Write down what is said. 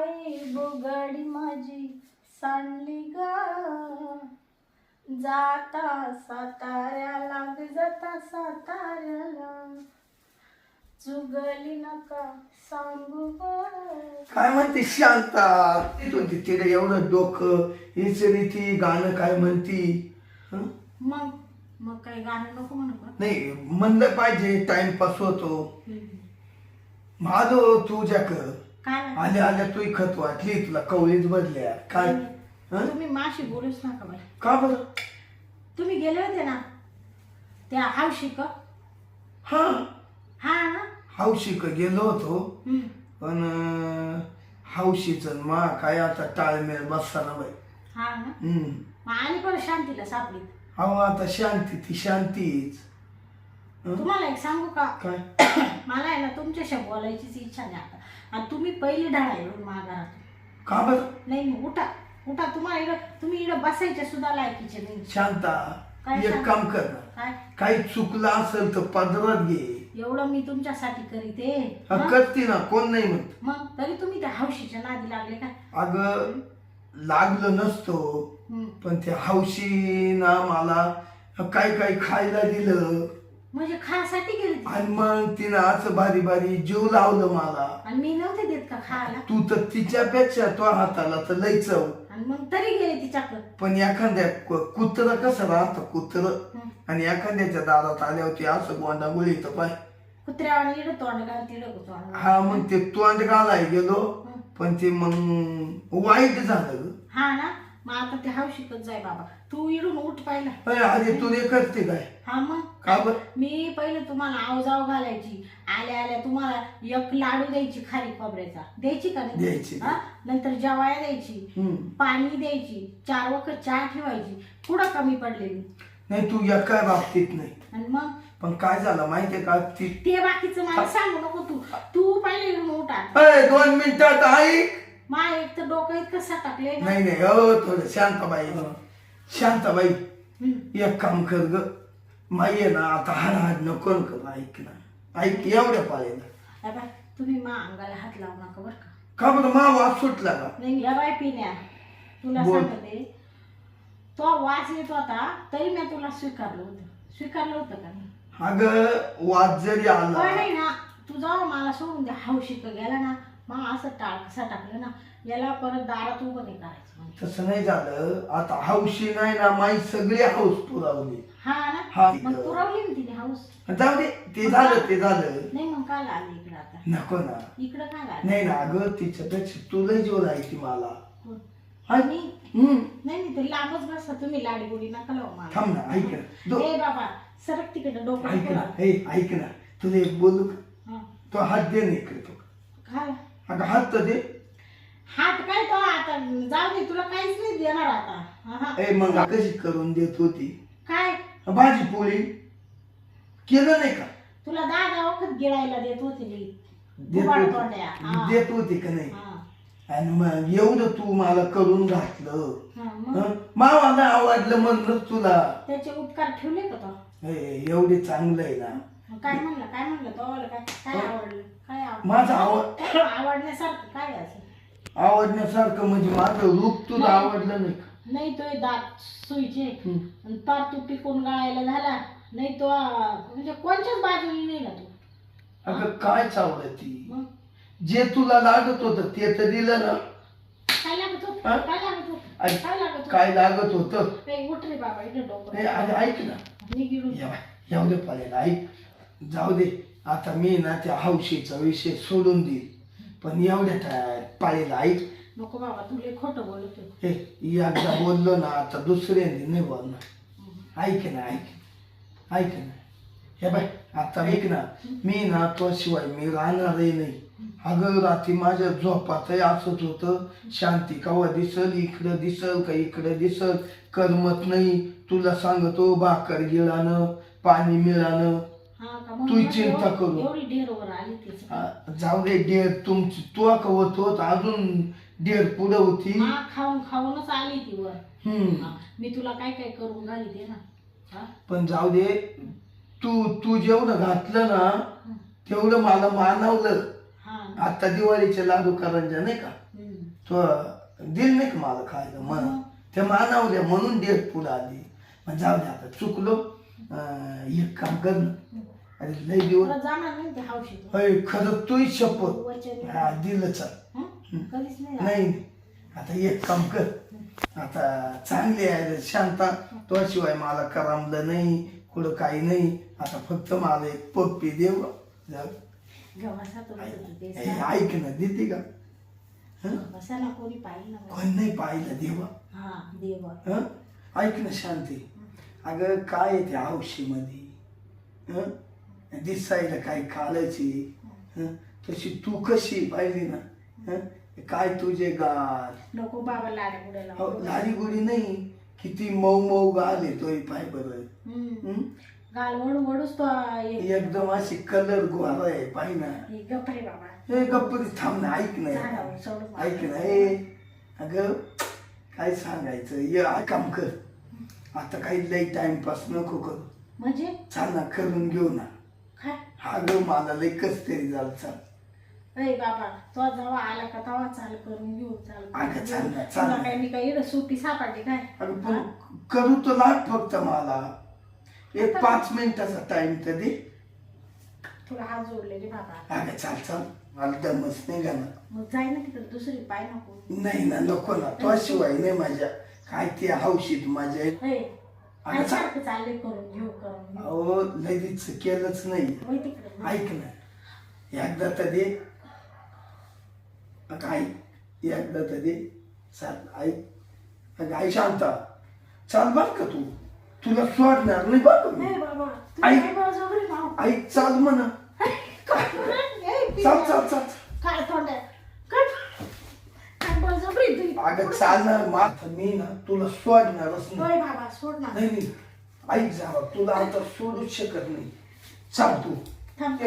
आई बुगडी माझी सांडली ग. जाता साताऱ्याला जाता साताऱ्याला. चुगली नका सांगू काय म्हणते शांता? तू तिथे एवढं डोकं हीच रीती गाणं काय म्हणती? हं? मग मग काही गाणं नको म्हणू का? नाही म्हणलं पाहिजे टाइमपास होतो. माझो तुझ्याक काय? आल्या आल्या तू खत वाटली तुला कवळीत भरल्या. काय? हं? तुम्ही माशी बोलूच नका बाई का बरं? तुम्ही गेले होते ना? त्या हावशी का हा. हा ना? हौशीक गेलो होतो हम्म. पण अं, हौशीचं मा काय आता टाळमेळ बसताना बाई. हा ना? हम्म. मग आली परत शांतीला सापडी अहो आता शांती ती शांतीच. हं? तुम्हाला एक सांगू का? काय? मला आहे ना तुमच्याशी बोलायचीच इच्छा नाही आता. आणि तुम्ही पहिली ढाळा येऊन माघारात का बरं? नाही नाही उठा. उठा तुम्हाला इकडं तुम्ही इकडं बसायच्या सुद्धा लायकीचे नाही. शांता काय एक शांत? काम कर ना. काय? काही चुकलं असेल तर पदरात घे. एवढं मी तुमच्यासाठी करीते. हा? करते ना कोण नाही म्हणत. मग? तरी तुम्ही त्या हौशीच्या नादी लागले काय अगं लागलं नसतो. पण त्या हौशी ना मला काय काय खायला दिलं. म्हणजे खासाठी गेली ती. आणि मग तिनं असं बारी बारी जीव लावलं मला आणि मी नव्हते देत का खायला तू तर तिच्यापेक्षा तो हाताला तर लय चव आणि मग तरी गेले तिच्याकडं पण एखाद्या कुत्र कसं राहतं कुत्र. आणि एखाद्याच्या दारात आल्यावरती असं गोंडा गुळी तर पाय कुत्र्यावानी इकडं तोंड घाल तिकडं तोंड घाल. हा मग ते तोंड घालाय गेलो. पण ते मग वाईट झालं ग. हा ना मग आता ते हौशीकच जाय बाबा. तू इडून उठ पाहिला. अरे तू करते काय? हा मग. का बर? मी पहिले तुम्हाला आवजाव घालायची. आल्या आल्या तुम्हाला एक लाडू द्यायची खारी खोबऱ्याचा. द्यायची का नाही? द्यायची. हा? नंतर जेवाया द्यायची. हम्म. पाणी द्यायची. चार वखत चहा ठेवायची. पुढं कमी पडलेली नाही तू या काय बाबतीत नाही. आणि मग? पण काय झालं माहितीये का? ती ते बाकीचं मला सांगू नको तू. तू पहिले इडून उठा. दोन मिनिटात ऐक मा एक तर डोकं इतकं सटकले नाही नाही हो थोडं शांताबाई. शांताबाई हम्म. एक काम कर ग. माई ना आता हाड नको न कर ऐक ना. ऐक एवढ्या पाळीला बाय तुम्ही मा अंगाला हात लावू नका बरं का. का बरं मा वास सुटला का? नाही या बाय पिण्या. तुला बोल. सांगते तो वास येत होता तरी मी तुला स्वीकारलं होतं. स्वीकारलं होतं का नाही? अगं वाद जरी पण आला नाही ना तू जाऊ मला सोडून द्या हौशिक गेला ना. मग असं टाकलं ना याला परत दारात उभं नाही करायचं म्हणजे. तसं नाही झालं. आता हौशी नाही ना माई सगळी हौस पुरवली. हा हा. ना मग पुरवली ना तिने हाऊस जाऊ दे ते झालं ते झालं. नाही मग आली इकडं आता? नको ना. इकडं काय आली नाही ना अगं तिच्यापेक्षा तुला जीव राहायची मला. आणि हम्म. नाही नाही ते लांबच बसा तुम्ही लाडी गोडी नका लावू मला. थांब ना ऐक ना. दो- ए बाबा सरक तिकडे डोकं ऐक नको ना. लावू. हे ऐक ना. तुला एक बोलू का? हा. तो हात दे नाही करतो खाला अगं हात तर दे. हात काय तो आता? जाऊ दे तुला काहीच नाही देणार आता. हा, हा. ए मग कशी करून देत होती? काय? भाजी पोळी? केलं नाही का? तुला दहा दहा वखत गिळायला देत होते मी देत होती. तोंड्या. हा. देत होती का नाही? हा. आणि मग एवढं तू मला करून घातलं. हा, मग? हं? मावाला आवडलं म्हणलं तुला. त्याचे उपकार ठेवले का तो? ए, एवढे चांगलं आहे ना. काय म्हणलं? काय म्हणलं? तो आवडलं काय काय आवडलं? काय आवडलं? माझं आवड आवडण्यासारखं काय असं? आवडण्यासारखं म्हणजे माझं रूप तुला. आवडलं नाही का? नाही तो दात सुईचे. हं. आणि पार तू पिकून गाळायला झाला? नाही तो अं, म्हणजे कोणच्याच बाजूने नाही ना तू. अगं काय चावडती मग? जे तुला लागत होतं ते तर दिलं ना. काय लागत होत? हा? काय लागत होत? आणि काय लागत होत? काय लागत होतं? ए, उठ रे बाबा इकडे डोकं नाही अरे ऐक ना. निघिडून एव- एवढे पाहिजे ऐक. जाऊ दे आता मी ना त्या हौशीचा विषय सोडून देईल पण एवढ्या त्या पाळीला ऐक नको बाबा तुला खोटं बोलतो हे एकदा बोललो ना आता दुसऱ्यांदा नाही बोलणार. ऐक ना ऐक. ऐक ना. हे बाय आता ऐक ना मी ना तो शिवाय मी राहणारही नाही. अगं रात्री माझ्या झोपातही असंच होतं. शांती कवा दिसल इकडं दिसल का इकडं दिसल करमत नाही. तुला सांगतो भाकर गिळानं पाणी मिळानं. तू चिंता करू. एवढी ढेरवर आली तीच आ, जाऊ दे डेर तुमची तू कवत होत अजून डेर पुढं होती. हा खाऊन खाऊनच आली ती वर. हम्म. हा, मी तुला काय काय करून घाली ते ना. हा? पण जाऊ दे तू तू जेवढं घातलं ना तेवढं मला मानवलं. हा. आता दिवाळीचे लाडू करंजा नाही का? हम्म. तो दिल नाही का मला खायला मन ते मानावल्या म्हणून डेट पुढे आली. मग जाऊ दे आता चुकलो. अं, एक काम कर ना. अरे लय दिवस. तुला जाणार नाही ते हौशी अय खरं तूही शपथ. वचन हा दिलं चल. हं? कधीच नाही जाणार. नाही आता एक काम कर. आता चांगली आहे शांता. तो शिवाय मला करमलं नाही कुठं काही नाही. आता फक्त मला एक पप्पी देव जाऊ. देते ते. ऐक ना देते का? हं? कोणी नाही. पाहिलं देवा. हा देव. हं? ऐक ना शांती. अगं काय आहे त्या औषीमध्ये हं? दिसायला काही खालायची हं? तशी तू कशी पाहिली ना हं? काय तुझे गाल? नको बाबा बुड्याला हो, लाडी गोडी नाही किती मऊ मऊ गाल येतोय पाय बरं. हम्म. हं? गाल वडू वडूच तो एक- एकदम अशी कलर गोळा आहे पाय ना. बाबा. हे गप्परी थांब ना ऐक ना. ऐक ना अगं काय सांगायचं? ये काम कर. आता काही लई टाइमपास नको करू. म्हणजे? चाल ना करून घेऊ ना. हा? ग मला लई कस तरी झालं चाल. अरे बाबा तो जेव्हा आला का तेव्हा चाल करून घेऊ चाल अगं, चाल. ना, चाल तुला. काय मी काय इकडं सुट्टी सापडली काय? अगं पण करू तर लाग फक्त मला. एक पाच मिनिटाचा टाइम तर दे. तुला हात जोडले रे बाबा. अगं चाल चाल. मला दमच नाही ना. मग जाय ना तिकडे दुसरी पाय नको. नाही ना नको ना. तो शिवाय नाही माझ्या. काय ती हौशीत माझ्या हे अगं काय चाल सारखं चालले करून घेऊ करून घेऊ. अहो लगेच केलंच नाही. होय तिकडे. ऐक ना. एकदा तर दे अगं एकदा तर दे चाल ऐक अगं आई शांता. चाल बर का तू? तुला सोडणार नाही बरं का मी? नाही बाबा आई. काय बळजबरी चाल म्हणा. चाल चाल चाल काय तोंड आहे? काय काय बळजबरी तू अगं चालणार मात मी ना तुला सोडणारच नाही. होय बाबा सोड ना नाही नाही. ऐक जा तुला आता सोडूच शकत नाही. चाल तू. थांब.